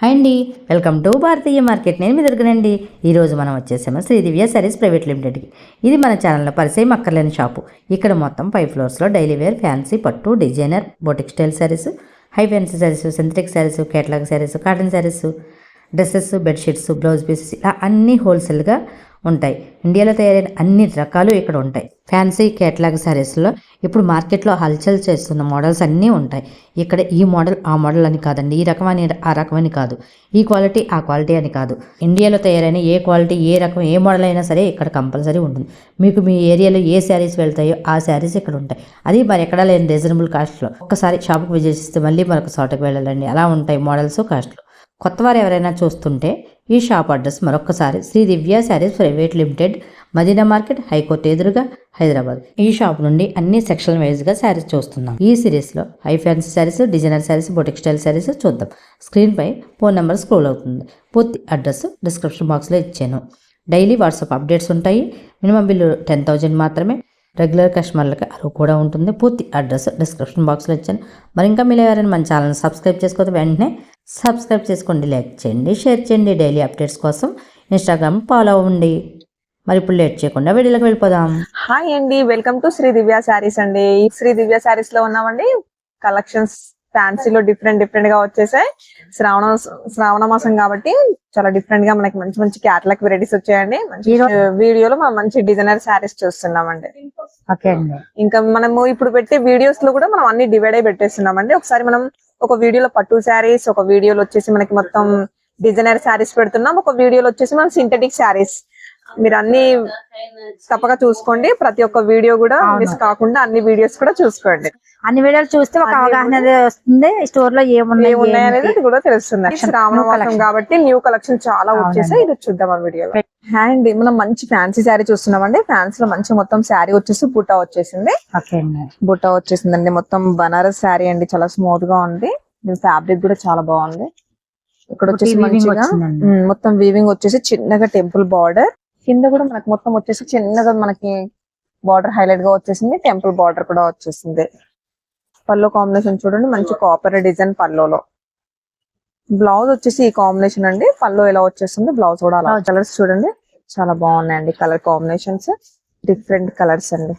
Hi అండి. Welcome to Bharatiya market. నేను మీ దగ్గరండి ఈరోజు మనం వచ్చేసాము శ్రీ దివ్య సారీస్ ప్రైవేట్ లిమిటెడ్కి. ఇది మన ఛానల్లో పరిచయం అక్కర్లేని షాపు. ఇక్కడ మొత్తం ఫైవ్ ఫ్లోర్స్లో డైలీ వేర్ ఫ్యాన్సీ పట్టు designer boutique style sarees high fancy sarees synthetic sarees catalogue sarees cotton sarees dresses bedsheets blouse pieces ఇలా అన్నీ హోల్సేల్గా ఉంటాయి. ఇండియాలో తయారైన అన్ని రకాలు ఇక్కడ ఉంటాయి. ఫ్యాన్సీ కేటలాగ్ శారీస్లో ఇప్పుడు మార్కెట్లో హల్చల్ చేస్తున్న మోడల్స్ అన్నీ ఉంటాయి. ఇక్కడ ఈ మోడల్ ఆ మోడల్ అని కాదండి ఈ రకమని ఆ రకమని కాదు. ఈ క్వాలిటీ ఆ క్వాలిటీ అని కాదు. ఇండియాలో తయారైన ఏ క్వాలిటీ ఏ రకం ఏ మోడల్ అయినా సరే ఇక్కడ కంపల్సరీ ఉంటుంది. మీకు మీ ఏరియాలో ఏ శారీస్ వెళ్తాయో ఆ శారీస్ ఇక్కడ ఉంటాయి. అది మరి ఎక్కడా లేని రీజనబుల్ కాస్ట్లో. ఒక్కసారి షాప్కి విజిట్ చేస్తే మళ్ళీ మరొక చోటకి వెళ్ళాలండి. అలా ఉంటాయి మోడల్స్ కాస్ట్లు. కొత్తవారు ఎవరైనా చూస్తుంటే ఈ షాప్ అడ్రస్ మరొకసారి Shri Divya sarees private limited Madina market high court ఎదురుగా హైదరాబాద్. ఈ షాప్ నుండి అన్ని సెక్షన్ వైజ్గా శారీస్ చూస్తున్నాం. ఈ సిరీస్లో high fancy sarees designer sarees boutique style sarees చూద్దాం. స్క్రీన్పై ఫోన్ నెంబర్ స్క్రోల్ అవుతుంది. పూర్తి అడ్రస్ డిస్క్రిప్షన్ బాక్స్లో ఇచ్చాను. డైలీ వాట్సాప్ అప్డేట్స్ ఉంటాయి. మినిమం బిల్లు టెన్ థౌజండ్ మాత్రమే. రెగ్యులర్ కస్టమర్లకి అరువు కూడా ఉంటుంది. పూర్తి అడ్రస్ డిస్క్రిప్షన్ బాక్స్లో ఇచ్చాను. మరి ఇంకా మీరు ఎవరైనా మన ఛానల్ సబ్స్క్రైబ్ చేసుకోతే వెంటనే సబ్స్క్రైబ్ చేసుకోండి లైక్ చేయండి షేర్ చేయండి. డైలీ అప్డేట్స్ కోసం ఇన్స్టాగ్రామ్ ఫాలో అవ్వండి. మరి ఇప్పుడు లేట్ చేయకుండా వీడియోలోకి వెళ్ళిపోదాం. హాయ్ అండి. Welcome to Shri Divya sarees అండి. శ్రీ దివ్య శారీస్లో ఉన్నామండి. కలెక్షన్స్ ఫ్యాన్సీలో డిఫరెంట్ డిఫరెంట్గా వచ్చేసాయి. శ్రావణ శ్రావణ మాసం కాబట్టి చాలా డిఫరెంట్గా మనకి మంచి మంచి క్యాటలాగ్ వెరైటీస్ వచ్చాయండి. మంచి వీడియోలో మనం మంచి డిజైనర్ శారీస్ చూస్తున్నామండి. ఓకే అండి. ఇంకా మనము ఇప్పుడు పెట్టే వీడియోస్లో కూడా మనం అన్ని డివైడ్ అయి పెట్టేస్తున్నామండి. ఒకసారి మనం ఒక వీడియోలో పట్టు శారీస్ ఒక వీడియోలో వచ్చేసి మనకి మొత్తం డిజైనర్ శారీస్ పెడుతున్నాం. ఒక వీడియోలో వచ్చేసి మనం సింథటిక్ శారీస్ మీరు అన్ని తప్పక చూసుకోండి. ప్రతి ఒక్క వీడియో కూడా మిస్ కాకుండా అన్ని వీడియోస్ కూడా చూసుకోండి. అన్ని వీడియోలు చూస్తే ఒక అవగాహన వస్తుంది. స్టోర్లో ఏమున్నాయి ఏమున్నాయి అనేది? కూడా తెలుస్తుంది. Collection. కాబట్టి న్యూ కలెక్షన్ చాలా వచ్చేసాయి. ఇది చూద్దాం ఆ వీడియోలో. అండ్. మనం మంచి ఫ్యాన్సీ శారీ చూస్తున్నామండి. ఫ్యాన్సీ లో మంచి మొత్తం శారీ వచ్చేసి బుట్ట వచ్చేసింది. అండి. బుట్ట వచ్చేసిందండి. మొత్తం బనారస్ శారీ అండి. చాలా స్మూత్గా ఉంది. ఫ్యాబ్రిక్ కూడా చాలా బాగుంది. ఇక్కడ వచ్చేసి మంచిగా మొత్తం వీవింగ్ వచ్చేసి చిన్నగా టెంపుల్ బార్డర్ కింద కూడా మనకి మొత్తం వచ్చేసి చిన్నగా మనకి బార్డర్ హైలైట్గా వచ్చేసింది. టెంపుల్ బార్డర్ కూడా వచ్చేసింది. పల్లో కాంబినేషన్ చూడండి. మంచి కాపర్ డిజైన్ పల్లోలో బ్లౌజ్ వచ్చేసి ఈ కాంబినేషన్ అండి. పల్లో ఎలా వచ్చేస్తుంది? బ్లౌజ్ కూడా అలా. కలర్స్ చూడండి. చాలా బాగున్నాయండి కలర్ కాంబినేషన్స్ డిఫరెంట్ కలర్స్ అండి.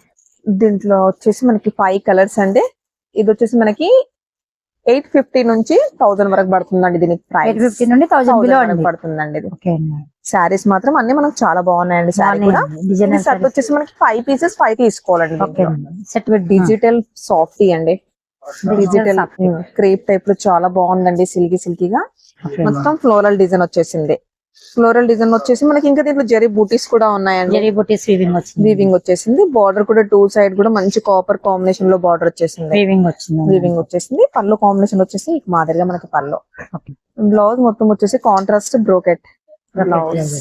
దీంట్లో వచ్చేసి మనకి ఫైవ్ కలర్స్ అండి. ఇది వచ్చేసి మనకి ఎయిట్ ఫిఫ్టీ నుంచి థౌసండ్ వరకు పడుతుందండి దీనికి ప్రైస్ ఫిఫ్టీ నుండి థౌసండ్ బిలో పడుతుందండి ఇది. శారీస్ మాత్రం అన్ని మనకు చాలా బాగున్నాయండి. శారీ కూడా. సెట్ వచ్చేసి మనకి ఫైవ్ పీసెస్ ఫైవ్ తీసుకోవాలండి సెట్ డిజిటల్ సాఫ్టీ అండి. డిజిటల్ క్రేప్ టైప్లో చాలా బాగుందండి సిల్కీ సిల్కీగా మొత్తం ఫ్లోరల్ డిజైన్ వచ్చేసింది. ఫ్లోరల్ డిజైన్ వచ్చేసి మనకి ఇంకా దీంట్లో జరీ బూటీస్ కూడా ఉన్నాయండి. జరీ బుటీస్ వీవింగ్ వచ్చింది. వీవింగ్ వచ్చేసింది. బార్డర్ కూడా టూ సైడ్ కూడా మంచి కాపర్ కాంబినేషన్లో బార్డర్ వచ్చేసింది. వీవింగ్ వచ్చింది. వీవింగ్ వచ్చేసింది. పళ్ళు కాంబినేషన్ వచ్చేసి మాదిరిగా మనకి పళ్ళు. బ్లౌజ్ మొత్తం వచ్చేసి కాంట్రాస్ట్ బ్రోకెట్ బ్లౌజ్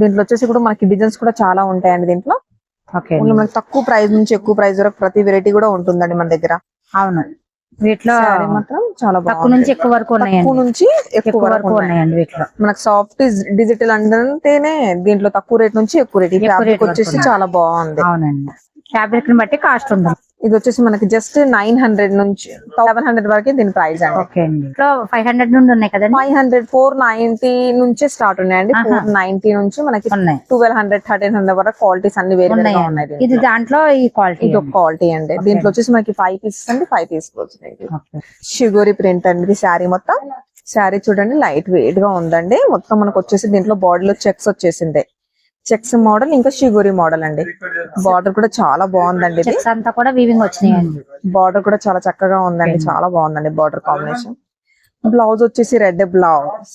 దీంట్లో వచ్చేసి కూడా మనకి డిజైన్స్ కూడా చాలా ఉంటాయండి దీంట్లో. మనకి తక్కువ ప్రైస్ నుంచి ఎక్కువ ప్రైస్ వరకు ప్రతి వెరైటీ కూడా ఉంటుందండి మన దగ్గర. అవును. వీటిలో శారీ మాత్రం చాలా తక్కువ నుంచి ఎక్కువ వరకు తక్కువ నుంచి ఎక్కువ వరకు. ఉన్నాయండి వీటిలో. మనకు సాఫ్ట్ డిజిటల్ అంటేనే దీంట్లో తక్కువ రేట్ నుంచి ఎక్కువ రేట్ ఈ ఫ్యాబ్రిక్ వచ్చేసి. చాలా బాగుంది. అవునండి. ఫ్యాబ్రిక్ని బట్టి కాస్ట్ ఉంది ఇది వచ్చేసి మనకి జస్ట్ నైన్ హండ్రెడ్ నుంచి సెవెన్ హండ్రెడ్ వరకు దీని ప్రైస్ అండి. ఓకే అండి. ఇట్లా ఫైవ్ హండ్రెడ్ నుండి ఉన్నాయి కదండి? ఫైవ్ హండ్రెడ్ ఫోర్ నైన్టీ నుంచే స్టార్ట్ ఉన్నాయండి. ఫోర్ నైన్టీ నుంచి మనకి ట్వెల్వ్ హండ్రెడ్ థర్టీన్ హండ్రెడ్ వరకు క్వాలిటీస్ అన్ని వేరే వేరేగా ఉన్నాయి. ఇది దాంట్లో ఈ క్వాలిటీ ఇది ఒక క్వాలిటీ అండి. దీంట్లో వచ్చేసి మనకి ఫైవ్ పీసెస్ అండి. ఫైవ్ తీసుకోవచ్చు ఓకే. షుగోరి ప్రింట్ అండి. శారీ మొత్తం. శారీ చూడండి లైట్ వెయిట్గా ఉందండి. మొత్తం మనకు వచ్చేసి దీంట్లో బాడీ లో చెక్స్ వచ్చేసింది. చెక్స్ మోడల్ ఇంకా షిగోరి మోడల్ అండి. బార్డర్ కూడా చాలా బాగుందండి ఇది. అంతా కూడా వీవింగ్ వచ్చినాయండి. బార్డర్ కూడా చాలా చక్కగా ఉందండి చాలా బాగుందండి బార్డర్ కాంబినేషన్ బ్లౌజ్ వచ్చేసి red blouse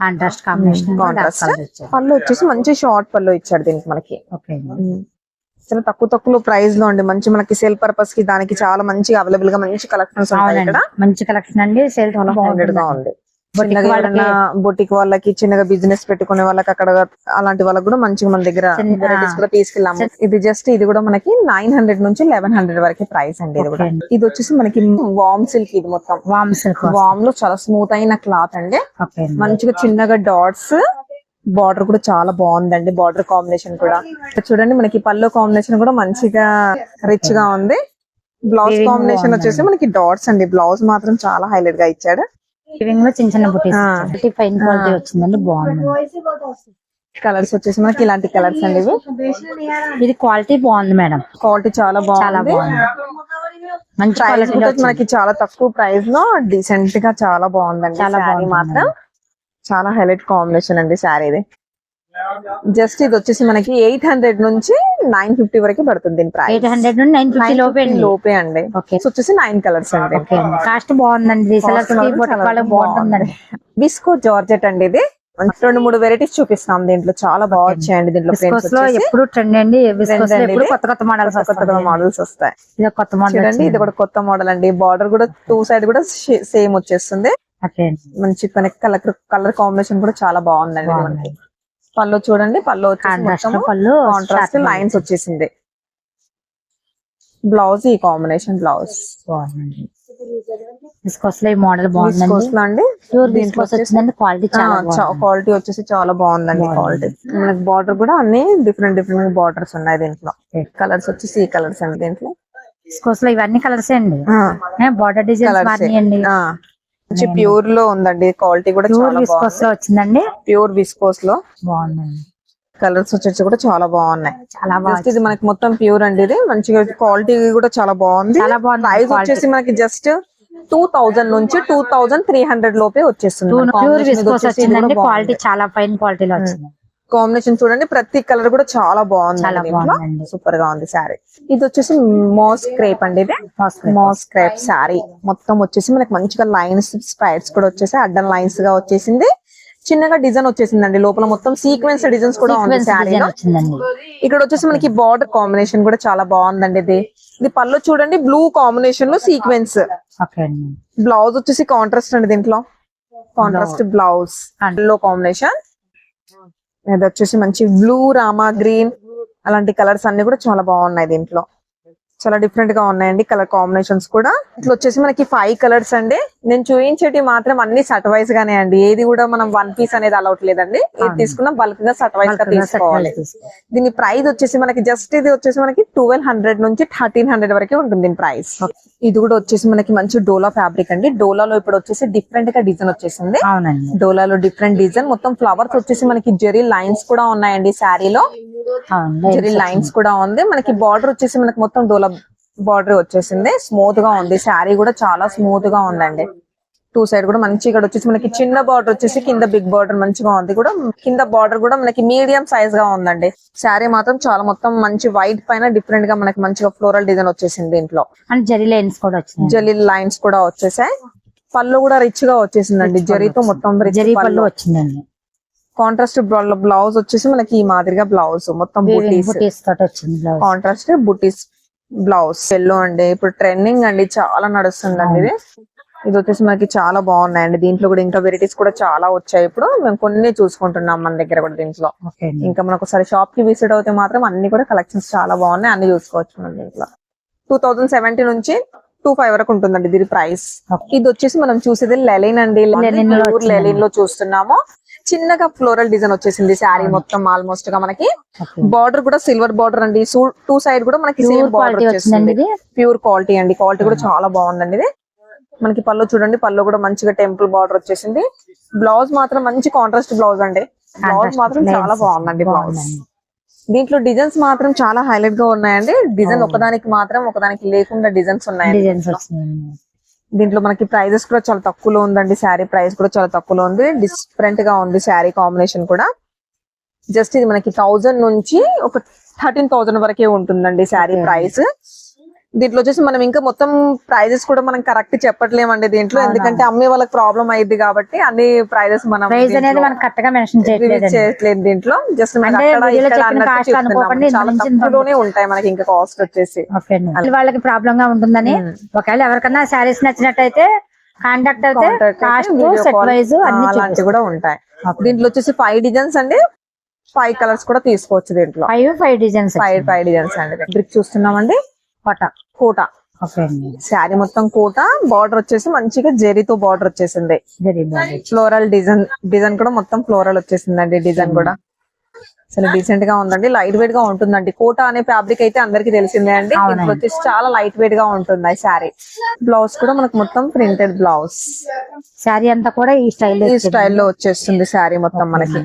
contrast combination contrast పళ్ళు వచ్చేసి మంచి షార్ట్ పళ్ళు ఇచ్చాడు దీనికి మనకి. ఉమ్. చాలా తక్కువ తక్కువ ప్రైస్లో అండి మంచి మనకి సేల్ పర్పస్కి దానికి చాలా మంచి అవైలబుల్గా మంచి కలెక్షన్స్ ఉంటాయి ఇక్కడ. అవునండి మంచి కలెక్షన్ అండి సేల్గా ఉంది. ఎవరైనా బొటిక్ వాళ్ళకి చిన్నగా బిజినెస్ పెట్టుకునే వాళ్ళకి అక్కడ అలాంటి వాళ్ళకి కూడా మంచిగా మన దగ్గర వెరైటీస్ కూడా తీసుకెళ్ళాము. ఇది జస్ట్ ఇది కూడా మనకి నైన్ హండ్రెడ్ నుంచి లెవెన్ హండ్రెడ్ వరకు ప్రైస్ అండి ఇది కూడా. ఇది వచ్చేసి మనకి వామ్ సిల్క్ ఇది మొత్తం. వామ్ సిల్క్ వామ్లో చాలా స్మూత్ అయిన క్లాత్ అండి. మంచిగా చిన్నగా డాట్స్ బార్డర్ కూడా చాలా బాగుందండి బార్డర్ కాంబినేషన్ కూడా. చూడండి మనకి పల్లో కాంబినేషన్ కూడా మంచిగా రిచ్గా ఉంది. Blouse combination. వచ్చేసి మనకి డాట్స్ అండి. బ్లౌజ్ మాత్రం చాలా హైలైట్గా ఇచ్చాడు. లో చిన్న చిన్న బుటీస్ ఆ. ఫైన్ క్వాలిటీ వచ్చిందండి బాగుంది. కలర్స్ వచ్చేసి మనకి ఇలాంటి కలర్స్ అండి ఇవి. ఇది క్వాలిటీ బాగుంది మేడం. క్వాలిటీ చాలా చాలా బాగుంది. మంచి క్వాలిటీ మనకి చాలా తక్కువ ప్రైస్లో డీసెంట్గా చాలా బాగుందండి చాలా బాగుంది మాత్రం. చాలా హైలైట్ కాంబినేషన్ అండి శారీ ఇది జస్ట్ ఇది వచ్చేసి మనకి ఎయిట్ హండ్రెడ్ నుంచి నైన్ ఫిఫ్టీ వరకు పడుతుంది దీని ప్రైస్ ఎయిట్ హండ్రెడ్ నుండి నైన్ ఫిఫ్టీ లోపే అండి. లోపే అండి. వచ్చేసి నైన్ కలర్స్ అండి. అండి. కాస్ట్ బాగుందండి. బాగుంటుందండి విస్కో జార్జెట్ అండి ఇది. రెండు మూడు వెరైటీస్ చూపిస్తాం దీంట్లో. చాలా బాగా వచ్చాయండి దీంట్లో ఎప్పుడు ట్రెండ్ అండి. అండి. కొత్త కొత్త మోడల్స్ కొత్త మోడల్స్ వస్తాయి. ఇది కొత్త మోడల్ చూడండి ఇది కూడా కొత్త మోడల్ అండి. బార్డర్ కూడా టూ సైడ్ కూడా సేమ్ వచ్చేస్తుంది. అండి. మంచి కనెక్ట్ కలర్ కలర్ కాంబినేషన్ కూడా చాలా బాగుందండి మనకి. పళ్ళు చూడండి. పళ్ళు పళ్ళు కాంట్రాస్ట్ లైన్స్ వచ్చేసింది. బ్లౌజ్ ఈ కాంబినేషన్ బ్లౌజ్ ఈ మోడల్ అండి. ప్యూర్ వచ్చిందండి. క్వాలిటీ వచ్చేసి చాలా బాగుందండి క్వాలిటీ మనకి బార్డర్ కూడా అన్ని డిఫరెంట్ డిఫరెంట్ బార్డర్స్ ఉన్నాయి దీంట్లో. కలర్స్ వచ్చేసి ఈ కలర్స్ అండి దీంట్లో. లో ఇవన్నీ కలర్స్ అండి? Border designs. మారినాయండి ఆ. మంచి ప్యూర్లో ఉందండి. క్వాలిటీ కూడా ప్యూర్ చాలా విస్కోస్ బాగుంది. లో వచ్చిందండి. ప్యూర్ విస్కోస్లో. బాగుందండి. కలర్స్ వచ్చేసి కూడా చాలా బాగున్నాయి. చాలా జస్ట్ బాగా ఇది మనకి మొత్తం ప్యూర్ అండి ఇది. మంచిగా క్వాలిటీ కూడా చాలా బాగుంది. చాలా బాగుంది ప్రైస్. వచ్చేసి మనకి జస్ట్ టూ థౌజండ్ నుంచి టూ థౌజండ్ త్రీ హండ్రెడ్ లోపే వచ్చేస్తుంది. క్వాలిటీ చాలా ఫైన్ క్వాలిటీలో వచ్చింది. కాంబినేషన్ చూడండి. ప్రతి కలర్ కూడా చాలా బాగుంది. సూపర్గా ఉంది శారీ. ఇది వచ్చేసి మోస్ క్రేప్ అండి ఇది. Moss crepe. శారీ. మొత్తం వచ్చేసి మనకి మంచిగా లైన్స్ స్ట్రైట్స్ కూడా వచ్చేసి అడ్డం లైన్స్గా వచ్చేసింది. చిన్నగా డిజైన్ వచ్చేసిందండి లోపల మొత్తం. సీక్వెన్స్ డిజైన్స్ కూడా ఉంది శారీలో. వచ్చిందండి. ఇక్కడ వచ్చేసి మనకి బార్డర్ కాంబినేషన్ కూడా చాలా బాగుందండి ఇది. ఇది పళ్ళు చూడండి. బ్లూ కాంబినేషన్లో సీక్వెన్స్ బ్లౌజ్ వచ్చేసి కాంట్రాస్ట్ అండి దీంట్లో. కాంట్రాస్ట్ బ్లౌజ్లో కాంబినేషన్ ఇది వచ్చేసి మంచి బ్లూ రామా గ్రీన్ అలాంటి కలర్స్ అన్ని కూడా చాలా బాగున్నాయి దీంట్లో. చాలా డిఫరెంట్గా ఉన్నాయండి కలర్ కాంబినేషన్స్ కూడా. ఇట్లా వచ్చేసి మనకి ఫైవ్ కలర్స్ అండి. నేను చూపించేటి మాత్రం అన్ని సట్ వైజ్ గానే అండి. ఏది కూడా మనం వన్ పీస్ అనేది అలౌట్ లేదండి. ఏది తీసుకున్నా బల్క్గా సట్ వైజ్గా తీసుకోవాలి. దీని ప్రైస్ వచ్చేసి మనకి జస్ట్ ఇది వచ్చేసి మనకి ట్వెల్వ్ హండ్రెడ్ నుంచి థర్టీన్ హండ్రెడ్ వరకు ఉంటుంది దీని ప్రైస్ ఇది కూడా వచ్చేసి మనకి మంచి డోలా ఫ్యాబ్రిక్ అండి. డోలాలో ఇప్పుడు వచ్చేసి డిఫరెంట్గా డిజైన్ వచ్చేసింది. అవునండి. డోలాలో డిఫరెంట్ డిజైన్ మొత్తం ఫ్లవర్స్ వచ్చేసి మనకి జెరీ లైన్స్ కూడా ఉన్నాయండి శారీలో. జెరీ లైన్స్ కూడా ఉంది. మనకి బార్డర్ వచ్చేసి మనకి మొత్తం డోలా బార్డర్ వచ్చేసింది. స్మూత్గా ఉంది. శారీ కూడా చాలా స్మూత్గా ఉందండి. టూ సైడ్ కూడా మంచి ఇక్కడ వచ్చేసి మనకి చిన్న బార్డర్ వచ్చేసి కింద బిగ్ బార్డర్ మంచిగా ఉంది కూడా. కింద బార్డర్ కూడా మనకి మీడియం సైజ్గా ఉందండి. శారీ మాత్రం చాలా మొత్తం మంచి వైట్ పైన డిఫరెంట్గా మనకి మంచిగా ఫ్లోరల్ డిజైన్ వచ్చేసింది దీంట్లో. అండ్ జరీ లైన్స్ కూడా వచ్చింది జరీ లైన్స్ కూడా వచ్చేసాయి. పళ్ళు కూడా రిచ్గా వచ్చేసిందండి. జరీతో మొత్తం జరీ పళ్ళు. వచ్చిందండి. కాంట్రాస్ట్ బ్లౌజ్ వచ్చేసి మనకి ఈ మాదిరిగా బ్లౌజ్ మొత్తం బుటీస్ కాంట్రాస్ట్ బుటీస్ బ్లౌజ్ ఎల్లో అండి. ఇప్పుడు ట్రెండింగ్ అండి. చాలా నడుస్తుందండి ఇది. ఇది వచ్చేసి మనకి చాలా బాగున్నాయండి. దీంట్లో కూడా ఇంకా వెరైటీస్ కూడా చాలా వచ్చాయి. ఇప్పుడు మేము కొన్ని చూసుకుంటున్నాం మన దగ్గర కూడా దీంట్లో. ఇంకా మనకు ఒకసారి షాప్కి విజిట్ అవుతే మాత్రం అన్ని కూడా కలెక్షన్స్ చాలా బాగున్నాయి. అన్ని చూసుకోవచ్చు మనం దీంట్లో. టూ థౌజండ్ సెవెంటీ నుంచి టూ ఫైవ్ వరకు ఉంటుందండి దీని ప్రైస్. ఇది వచ్చేసి మనం చూసేది లెలిన్ అండి. లెలిన్లో చూస్తున్నాము. చిన్నగా ఫ్లోరల్ డిజైన్ వచ్చేసింది శారీ మొత్తం ఆల్మోస్ట్గా మనకి. బార్డర్ కూడా సిల్వర్ బార్డర్ అండి. టూ సైడ్ కూడా మనకి సేమ్ బార్డర్ వచ్చేసింది ప్యూర్ క్వాలిటీ అండి. క్వాలిటీ కూడా చాలా బాగుందండి ఇది. మనకి పళ్ళు చూడండి పళ్ళు కూడా మంచిగా టెంపుల్ బార్డర్ వచ్చేసింది. బ్లౌజ్ మాత్రం మంచి కాంట్రాస్ట్ బ్లౌజ్ అండి. బ్లౌజ్ మాత్రం చాలా బాగుందండి బ్లౌజ్. దీంట్లో డిజైన్స్ మాత్రం చాలా హైలైట్గా ఉన్నాయండి. డిజైన్ ఒకదానికి మాత్రం ఒకదానికి లేకుండా డిజైన్స్ వచ్చిందండి దీంట్లో. మనకి ప్రైజెస్ కూడా చాలా తక్కువలో ఉందండి. శారీ ప్రైస్ కూడా చాలా తక్కువలో ఉంది. డిఫరెంట్గా ఉంది శారీ కాంబినేషన్ కూడా. జస్ట్ ఇది మనకి థౌజండ్ నుంచి ఒక థర్టీన్ థౌజండ్ వరకే ఉంటుందండి శారీ. ప్రైస్ దీంట్లో వచ్చేసి మనం ఇంకా మొత్తం ప్రైజెస్ కూడా మనం కరెక్ట్ చెప్పట్లేమండి దీంట్లో. ఎందుకంటే అమ్మే వాళ్ళకి ప్రాబ్లం అయ్యింది కాబట్టి అన్ని ప్రైజెస్ మనం చేయట్లేదు దీంట్లో. జస్ట్ తక్కువలోనే ఉంటాయి మనకి ఇంకా కాస్ట్ వచ్చేసి. వాళ్ళకి ప్రాబ్లం గా ఉంటుందని ఒకవేళ ఎవరికన్నా శారీస్ నచ్చినట్టయితే కాంటాక్ట్ అయితే అలాంటివి కూడా ఉంటాయి. దీంట్లో వచ్చేసి ఫైవ్ డిజైన్స్ అండి. ఫైవ్ కలర్స్ కూడా తీసుకోవచ్చు దీంట్లో. Five five designs five five designs అండి. బ్రిక్ చూస్తున్నామండి. కోట. కోట శారీ మొత్తం కోట బార్డర్ వచ్చేసి మంచిగా జెరీతో బార్డర్ వచ్చేసింది. ఫ్లోరల్ డిజైన్ డిజైన్ కూడా మొత్తం ఫ్లోరల్ వచ్చేసిందండి డిజైన్ కూడా. అసలు డీసెంట్గా ఉందండి లైట్ వెయిట్గా ఉంటుందండి. కోటా అనే ఫ్యాబ్రిక్ అయితే అందరికి తెలిసిందే అండి. ఇప్పుడు వచ్చేసి చాలా లైట్ వెయిట్గా ఉంటుంది ఈ శారీ. బ్లౌజ్ కూడా మనకు మొత్తం ప్రింటెడ్ బ్లౌజ్. శారీ అంతా కూడా ఈ స్టైల్ ఈ స్టైల్లో వచ్చేస్తుంది శారీ మొత్తం మనకి.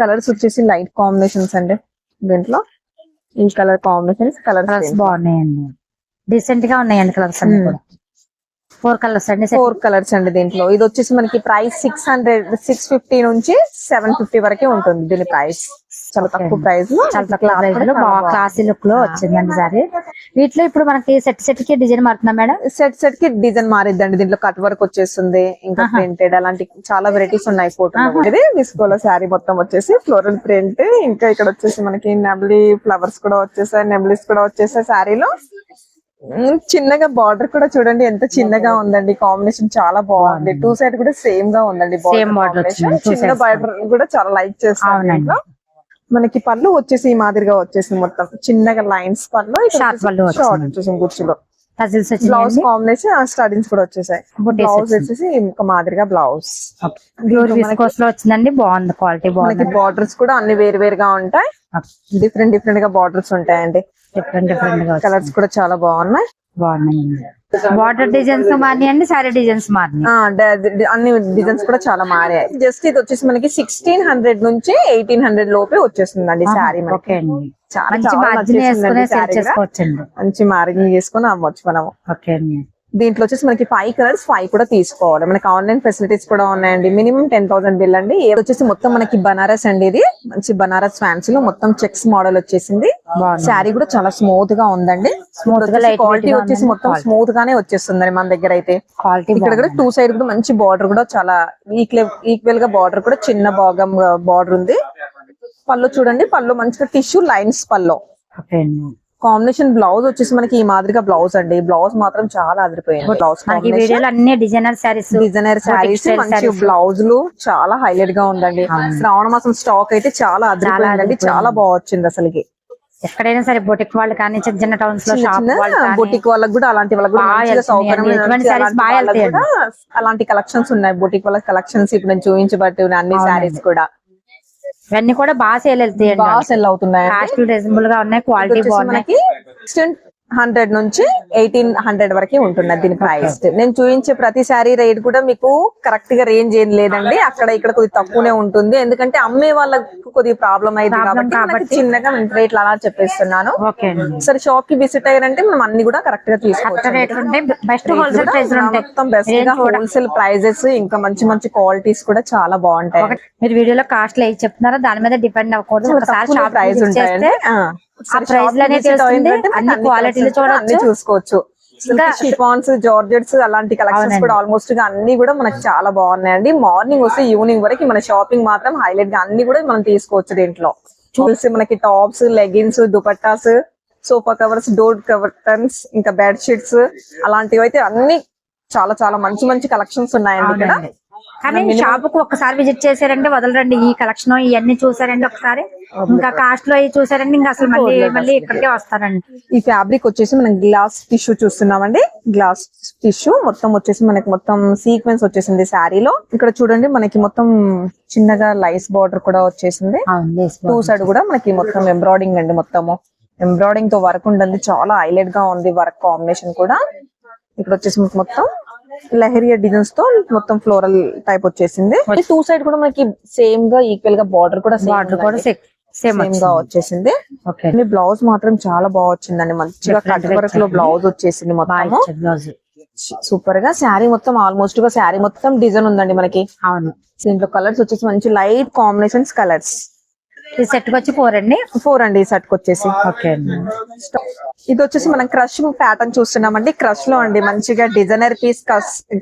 కలర్స్ వచ్చేసి లైట్ కాంబినేషన్స్ అండి దీంట్లో. ఈ కలర్ కాంబినేషన్స్ కలర్స్ బాగున్నాయండి. డీసెంట్గా ఉన్నాయండి కలర్స్ అన్ని Hmm. కూడా. ఫోర్ కలర్స్ అండి. ఫోర్ కలర్స్ అండి దీంట్లో. ఇది వచ్చేసి మనకి price six hundred six fifty నుంచి సెవెన్ ఫిఫ్టీ వరకే ఉంటుంది దీని ప్రైస్ చాలా తక్కువ ప్రైస్లో చాలా తక్కువ క్లాసీ లుక్లో వచ్చిందండి సారీ. వీటిలో ఇప్పుడు మనకి సెట్ సెట్కి డిజైన్ మారుతుందా మేడం? సెట్ సెట్కి డిజైన్ మారిద్దండి. దీంట్లో కట్ వర్క్ వచ్చేస్తుంది ఇంకా. ప్రింటెడ్ అలాంటి చాలా వెరైటీస్ ఉన్నాయి ఫోటో ఇది డిస్కోలో శారీ మొత్తం వచ్చేసి ఫ్లోరల్ ప్రింట్ ఇంకా ఇక్కడ వచ్చేసి మనకి నెబ్లీ ఫ్లవర్స్ కూడా వచ్చేసాయి నెబ్లీస్ కూడా వచ్చేసాయి శారీలో చిన్నగా బార్డర్ కూడా చూడండి ఎంత చిన్నగా ఉందండి. కాంబినేషన్ చాలా బాగుంది. టూ సైడ్ కూడా సేమ్గా ఉందండి two చిన్న బార్డర్ కూడా చాలా లైక్ చేస్తాను. మనకి పళ్ళు వచ్చేసి ఈ మాదిరిగా వచ్చేసింది మొత్తం. చిన్నగా లైన్స్ పళ్ళు పళ్ళు షార్ట్ వచ్చింది. వచ్చేసింది టజిల్స్ బ్లౌజ్ కాంబినేషన్ ఆ స్టడీస్ కూడా వచ్చేసాయి. బ్లౌజ్. వచ్చేసి ఇంకా మాదిరిగా బ్లౌజ్ ప్యూర్ విస్కోస్లో వచ్చిందండి బాగుంది క్వాలిటీ మనకి బాగుంది. బార్డర్స్ కూడా అన్ని వేరు వేరుగా ఉంటాయి. డిఫరెంట్ డిఫరెంట్గా బార్డర్స్ ఉంటాయండి. డిఫరెంట్ డిఫరెంట్గా కలర్స్ కూడా చాలా బాగున్నాయి. బాగున్నాయండి. బార్డర్ డిజైన్స్ మారినాయండి సారీ డిజైన్స్ మారినాయి. అన్ని డిజైన్స్ కూడా చాలా మారాయి. జస్ట్ ఇది వచ్చేసి మనకి సిక్స్టీన్ హండ్రెడ్ నుంచి ఎయిటీన్ హండ్రెడ్ లోపే వచ్చేస్తుందండి శారీ ఓకే అండి. చాలా మంచి మార్జిన్ చేసుకొని అమ్మొచ్చు మనము. ఓకే అండి. దీంట్లో వచ్చేసి మనకి ఫైవ్ కలర్స్ ఫైవ్ కూడా తీసుకోవాలి. మనకి ఆన్లైన్ ఫెసిలిటీస్ కూడా ఉన్నాయండి. మినిమం టెన్ థౌసండ్ బిల్ అండి. వచ్చేసి మొత్తం మనకి బనారస్ అండి ఇది. మంచి బనారస్ ఫ్యాన్సీ లో మొత్తం చెక్స్ మోడల్ వచ్చేసింది. శారీ కూడా చాలా స్మూత్గా ఉందండి. క్వాలిటీ వచ్చేసి. మొత్తం స్మూత్ గానే వచ్చేస్తుంది మన దగ్గర అయితే. క్వాలిటీ ఇక్కడ కూడా టూ సైడ్ కూడా మంచి బార్డర్ కూడా చాలా ఈక్వల్ ఈక్వల్గా బార్డర్ కూడా చిన్న భాగం బార్డర్ ఉంది. పళ్ళు చూడండి. పళ్ళు మంచిగా టిష్యూ లైన్స్ పళ్ళు. కాంబినేషన్ బ్లౌజ్ వచ్చేసి మనకి ఈ మాదిరిగా బ్లౌజ్ అండి. బ్లౌజ్ మాత్రం చాలా అదిరిపోయింది. బ్లౌజ్ అన్ని డిజైనర్ సారీస్ డిజైనర్ శారీస్ మంచి. బ్లౌజులు చాలా హైలైట్గా ఉందండి. శ్రావణ మాసం స్టాక్ అయితే చాలా అదిరిపోయిందండి. అదిరిపోయింది. చాలా బాగా వచ్చింది అసలుకి. ఎక్కడైనా సరే బొటిక్ వాళ్ళు కానీ చిన్న చిన్న టౌన్స్లో బొటిక్ వాళ్ళకి కూడా అలాంటి అలాంటి కలెక్షన్స్ ఉన్నాయి. బొటిక్ వాళ్ళ కలెక్షన్స్ ఇప్పుడు నేను చూపించబట్టి అన్ని. శారీస్ కూడా. ఇవన్నీ కూడా బాగా సేల్ వెళ్తాయండి. బాగా సెల్ అవుతున్నాయి. కాస్ట్ రీజనబుల్గా ఉన్నాయి క్వాలిటీ బాగున్నాయి. హండ్రెడ్ నుంచి ఎయిటీన్ హండ్రెడ్ వరకే ఉంటున్నది దీని ప్రైస్ నేను చూపించే ప్రతి శారీ రేట్ కూడా మీకు కరెక్ట్గా రేంజ్ ఏం లేదండి. అక్కడ ఇక్కడ కొద్దిగా తక్కువనే ఉంటుంది. ఎందుకంటే అమ్మే వాళ్ళకు కొద్దిగా ప్రాబ్లం అయింది కాబట్టి. చిన్నగా రేట్లు అలా చెప్పేస్తున్నాను. సరే షాప్కి విజిట్ అయ్యారంటే మనం అన్ని కూడా కరెక్ట్గా తీసుకోవచ్చు. మొత్తం బెస్ట్గా హోల్సేల్ ప్రైజెస్ ఇంకా మంచి మంచి క్వాలిటీస్ కూడా చాలా బాగుంటాయి. మీరు వీడియోలో కాస్ట్ చెప్తున్నారో దాని మీద డిపెండ్ అవ్వకూడదు. ప్రైస్ ఉంటాయండి. చూసుకోవచ్చు. షిఫాన్స్ జార్జెట్స్ అలాంటి కలెక్షన్స్. కూడా ఆల్మోస్ట్గా అన్ని కూడా మనకి చాలా బాగున్నాయండి. మార్నింగ్ వస్తే ఈవినింగ్ వరకు మన షాపింగ్ మాత్రం హైలైట్గా అన్ని కూడా మనం తీసుకోవచ్చు దీంట్లో. చూసి మనకి tops leggings dupattas sofa covers door curtains ఇంకా బెడ్ షీట్స్ అలాంటివి అయితే అన్ని చాలా చాలా మంచి మంచి కలెక్షన్స్ ఉన్నాయండి ఇక్కడ. కానీ షాప్కు ఒక్కసారి విజిట్ చేశారంటే వదలరండి. ఈ కలెక్షన్ ఇవన్నీ చూసారండి ఒకసారి ఇంకా కాస్ట్లో చూసారండి ఇంకా అసలు మళ్ళీ మళ్ళీ ఇక్కడికే వస్తారండి. ఈ ఫ్యాబ్రిక్ వచ్చేసి మనం గ్లాస్ టిష్యూ చూస్తున్నామండి. గ్లాస్ టిష్యూ మొత్తం వచ్చేసి మనకి మొత్తం సీక్వెన్స్ వచ్చేసింది శారీలో. ఇక్కడ చూడండి మనకి మొత్తం చిన్నగా లైస్ బార్డర్ కూడా వచ్చేసింది. టూ సైడ్ కూడా మనకి మొత్తం ఎంబ్రాయిడింగ్ అండి మొత్తము. ఎంబ్రాయిడింగ్తో వర్క్ ఉంటుంది చాలా హైలైట్గా ఉంది వర్క్ కాంబినేషన్ కూడా. ఇక్కడ వచ్చేసి మొత్తం లహరియా డిజైన్స్తో మొత్తం ఫ్లోరల్ టైప్ వచ్చేసింది. టూ సైడ్ కూడా మనకి సేమ్గా ఈక్వల్గా బార్డర్ కూడా బార్డర్ కూడా సేమ్ సేమ్గా వచ్చేసింది. ఓకే మీ బ్లౌజ్ మాత్రం చాలా బాగా వచ్చిందండి. మంచిగా కట్ వర్క్లో బ్లౌజ్ వచ్చేసింది బ్లౌజ్. సూపర్గా శారీ మొత్తం ఆల్మోస్ట్గా శారీ మొత్తం డిజైన్ ఉందండి మనకి. అవును. దీంట్లో కలర్స్ వచ్చేసి మంచి లైట్ కాంబినేషన్స్ కలర్స్ ఈ సెట్ వచ్చి ఫోర్ అండి? ఫోర్ అండి ఈ సెట్కి వచ్చేసి. ఓకే అండి. ఇది వచ్చేసి మనం క్రష్ ప్యాటర్న్ చూస్తున్నామండి. క్రష్లో అండి మంచిగా డిజైనర్ పీస్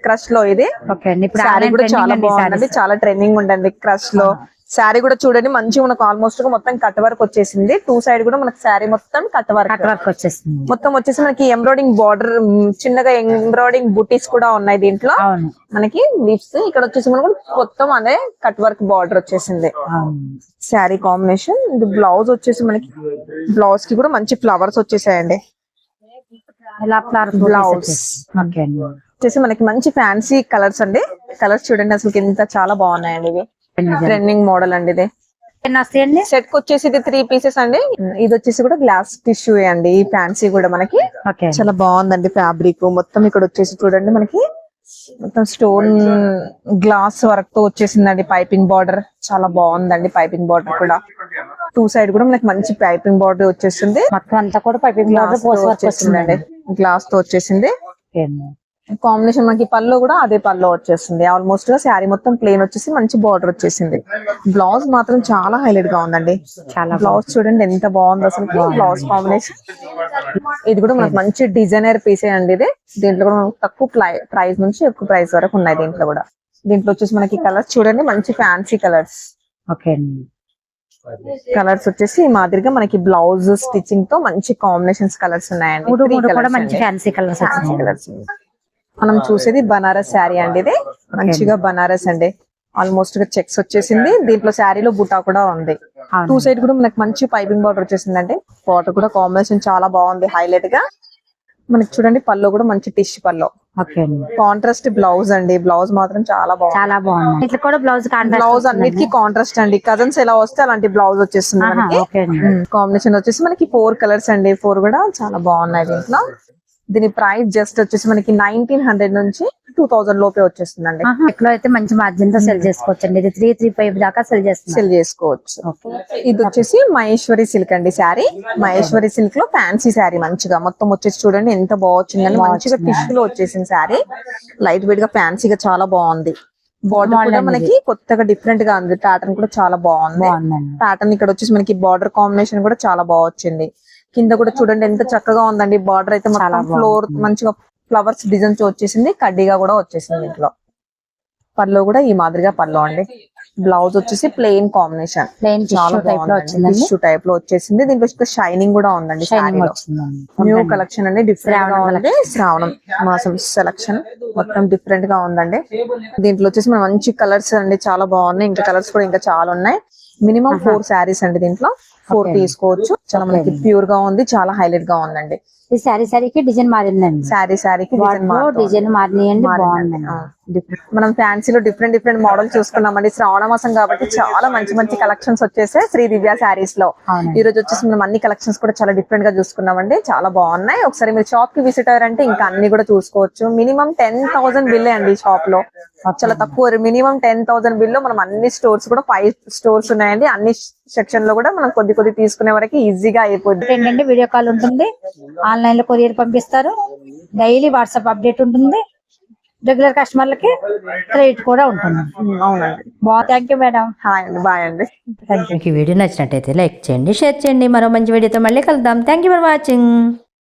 క్రష్లో ఇది. ఓకే అండి. ఇప్పుడు కూడా చాలా బాగుందండి. చాలా ట్రెండింగ్ ఉండండి క్రష్లో. శారీ కూడా చూడండి మంచిగా మనకు ఆల్మోస్ట్ మొత్తం కట్ వర్క్ వచ్చేసింది. టూ సైడ్ కూడా మనకి శారీ మొత్తం కట్ వర్క్ కట్ వర్క్ వచ్చేస్తుంది మొత్తం వచ్చేసి మనకి ఎంబ్రాయిడింగ్ బార్డర్ చిన్నగా ఎంబ్రాయిడింగ్ బుటీస్ కూడా ఉన్నాయి దీంట్లో. మనకి లిప్స్ ఇక్కడ వచ్చేసి మనకు మొత్తం అదే కట్ వర్క్ బార్డర్ వచ్చేసింది. శారీ కాంబినేషన్ ఇది బ్లౌజ్ వచ్చేసి మనకి బ్లౌజ్కి కూడా మంచి ఫ్లవర్స్ వచ్చేసాయండి. బ్లౌజ్ వచ్చేసి మనకి మంచి ఫ్యాన్సీ కలర్స్ అండి. కలర్స్ చూడండి అసలు ఎంత చాలా బాగున్నాయండి ఇవి. ట్రెండింగ్ మోడల్ అండి ఇది. వస్తాయండి సెట్ వచ్చేసి ఇది త్రీ పీసెస్ అండి. ఇది వచ్చేసి కూడా గ్లాస్ టిష్యూ అండి. ఈ ఫ్యాన్సీ కూడా మనకి. చాలా బాగుందండి ఫ్యాబ్రిక్ మొత్తం ఇక్కడ వచ్చేసి చూడండి మనకి. మొత్తం స్టోన్ గ్లాస్ వర్క్తో వచ్చేసిందండి పైపింగ్ బార్డర్ చాలా బాగుందండి పైపింగ్ బార్డర్ కూడా. టూ సైడ్ కూడా మనకి మంచి పైపింగ్ బార్డర్ వచ్చేసింది మొత్తం అంతా కూడా పైపింగ్తో వచ్చేసిందండి. గ్లాస్తో వచ్చేసింది. కాంబినేషన్ మనకి పళ్ళు కూడా అదే పళ్ళు వచ్చేస్తుంది. ఆల్మోస్ట్గా శారీ మొత్తం ప్లేన్ వచ్చేసి మంచి బార్డర్ వచ్చేసింది. బ్లౌజ్ మాత్రం చాలా హైలైట్గా ఉందండి. చాలా బ్లౌజ్ చూడండి ఎంత బాగుంది అసలు. బ్లౌజ్ కాంబినేషన్ ఇది కూడా మనకు మంచి డిజైనర్ పీసే అండి ఇది. దీంట్లో కూడా మనకు తక్కువ ప్రైస్ నుంచి ఎక్కువ ప్రైస్ వరకు ఉన్నాయి దీంట్లో కూడా. దీంట్లో వచ్చేసి మనకి కలర్స్ చూడండి మంచి ఫ్యాన్సీ కలర్స్ ఓకే. కలర్స్ వచ్చేసి ఈ మాదిరిగా మనకి బ్లౌజ్ స్టిచ్చింగ్తో మంచి కాంబినేషన్స్ కలర్స్ ఉన్నాయండి. ఫ్యాన్సీ కలర్స్ కలర్స్ మనం చూసేది బనారస్ శారీ అండి ఇది. మంచిగా బనారస్ అండి. ఆల్మోస్ట్గా చెక్స్ వచ్చేసింది. దీంట్లో శారీలో బుటా కూడా ఉంది. టూ. సైడ్ కూడా మనకి మంచి పైపింగ్ బార్డర్ వచ్చేసింది అండి బార్డర్ కూడా కాంబినేషన్ చాలా బాగుంది హైలైట్గా. మనకి చూడండి పళ్ళు కూడా మంచి టిష్ పళ్ళు. ఓకే అండి. కాంట్రాస్ట్ బ్లౌజ్ అండి. బ్లౌజ్ మాత్రం చాలా బాగుంది. చాలా బాగుంది. ఇట్లా కూడా బ్లౌజ్ బ్లౌజ్ అన్నిటికీ కాంట్రాస్ట్ అండి. కజన్స్ ఎలా వస్తే అలాంటి బ్లౌజ్ వచ్చేస్తుంది మనకి. ఓకే అండి. కాంబినేషన్ వచ్చేసి మనకి ఫోర్ కలర్స్ అండి. ఫోర్ కూడా చాలా బాగున్నాయి దీంట్లో. దీని ప్రైస్ జస్ట్ వచ్చేసి మనకి నైన్టీన్ హండ్రెడ్ నుంచి టూ థౌసండ్ లోపే వచ్చేస్తుందండి. ఇట్లా అయితే మంచి మార్జిన్తో సెల్ చేసుకోవచ్చు అండి ఇది త్రీ త్రీ ఫైవ్ దాకా సెల్ చేస్తున్నారు సెల్ చేసుకోవచ్చు. ఇది వచ్చేసి మహేశ్వరి సిల్క్ అండి శారీ. మహేశ్వరి సిల్క్లో ఫ్యాన్సీ శారీ మంచిగా. మొత్తం వచ్చేసి చూడండి ఎంత బాగా వచ్చిందండి. మంచిగా టిష్యూ లో వచ్చేసింది శారీ. లైట్ వెయిట్గా ఫ్యాన్సీగా చాలా బాగుంది. బార్డర్ కూడా మనకి కొత్తగా డిఫరెంట్గా ఉంది. ప్యాటర్న్ కూడా చాలా బాగుంది. ప్యాటర్న్ ఇక్కడ వచ్చేసి మనకి బార్డర్ కాంబినేషన్ కూడా చాలా బాగా వచ్చింది. కింద కూడా చూడండి ఎంత చక్కగా ఉందండి. బార్డర్ అయితే మొత్తం ఫ్లోర్ మంచిగా ఫ్లవర్స్ డిజైన్ వచ్చేసింది. కడ్డీగా కూడా వచ్చేసింది ఇంట్లో. పళ్ళు కూడా ఈ మాదిరిగా పళ్ళు అండి. బ్లౌజ్ వచ్చేసి ప్లెయిన్ కాంబినేషన్. ప్లెయిన్ చాలా టైప్లో వచ్చిందండి. టిష్యూ టైప్లో వచ్చేసింది. దీంట్లో షైనింగ్ కూడా ఉందండి న్యూ కలెక్షన్ అండి. డిఫరెంట్గా ఉంది. శ్రావణం మాసం సెలక్షన్ మొత్తం డిఫరెంట్గా ఉందండి. దీంట్లో వచ్చేసి మన మంచి కలర్స్ అండి. చాలా బాగున్నాయి. ఇంకా కలర్స్ కూడా ఇంకా చాలా ఉన్నాయి. మినిమం ఫోర్ శారీస్ అండి దీంట్లో. ఫోర్. తీసుకోవచ్చు. చాలా మనకి ప్యూర్గా ఉంది. చాలా హైలైట్గా ఉందండి. ఈ శారీ శారీకి డిజైన్ మారిందండి. శారీ శారీకి డిజైన్ మారినాయండి బాగుందండి మనం ఫ్యాన్సీలో డిఫరెంట్ డిఫరెంట్ మోడల్ చూసుకున్నామండి. శ్రావణ మాసం కాబట్టి చాలా మంచి మంచి కలెక్షన్స్ వచ్చేసాయి. శ్రీ దివ్య శారీస్లో. ఈ రోజు వచ్చేసి మనం అన్ని కలెక్షన్స్ కూడా చాలా డిఫరెంట్గా చూసుకున్నామండి. చాలా బాగున్నాయి. ఒకసారి మీరు షాప్కి విజిట్ అయ్యారంటే ఇంకా అన్ని కూడా చూసుకోవచ్చు. మినిమం టెన్ థౌసండ్ బిల్లే అండి షాప్లో. చాలా తక్కువ. మినిమం టెన్ థౌసండ్ బిల్లో మనం అన్ని స్టోర్స్ కూడా ఫైవ్ స్టోర్స్ ఉన్నాయండి. అన్ని సెక్షన్లో కూడా మనం కొద్ది కొద్ది తీసుకునే వరకు ఈజీగా అయిపోద్ది. ఏంటంటే వీడియో కాల్ ఉంటుంది. ఆన్లైన్లో కొరియర్ పంపిస్తారు. డైలీ వాట్సాప్ అప్డేట్ ఉంటుంది. రెగ్యులర్ కస్టమర్లకి క్రెడిట్ కూడా ఉంటుంది. అవునండి. బాగా థ్యాంక్ యూ మేడం. హాయ్ అండి బాయ్ అండి. థ్యాంక్ యూ వీడియో నచ్చినట్టయితే లైక్ చేయండి షేర్ చేయండి. మరో మంచి వీడియోతో మళ్ళీ కలుద్దాం. Thank you for watching.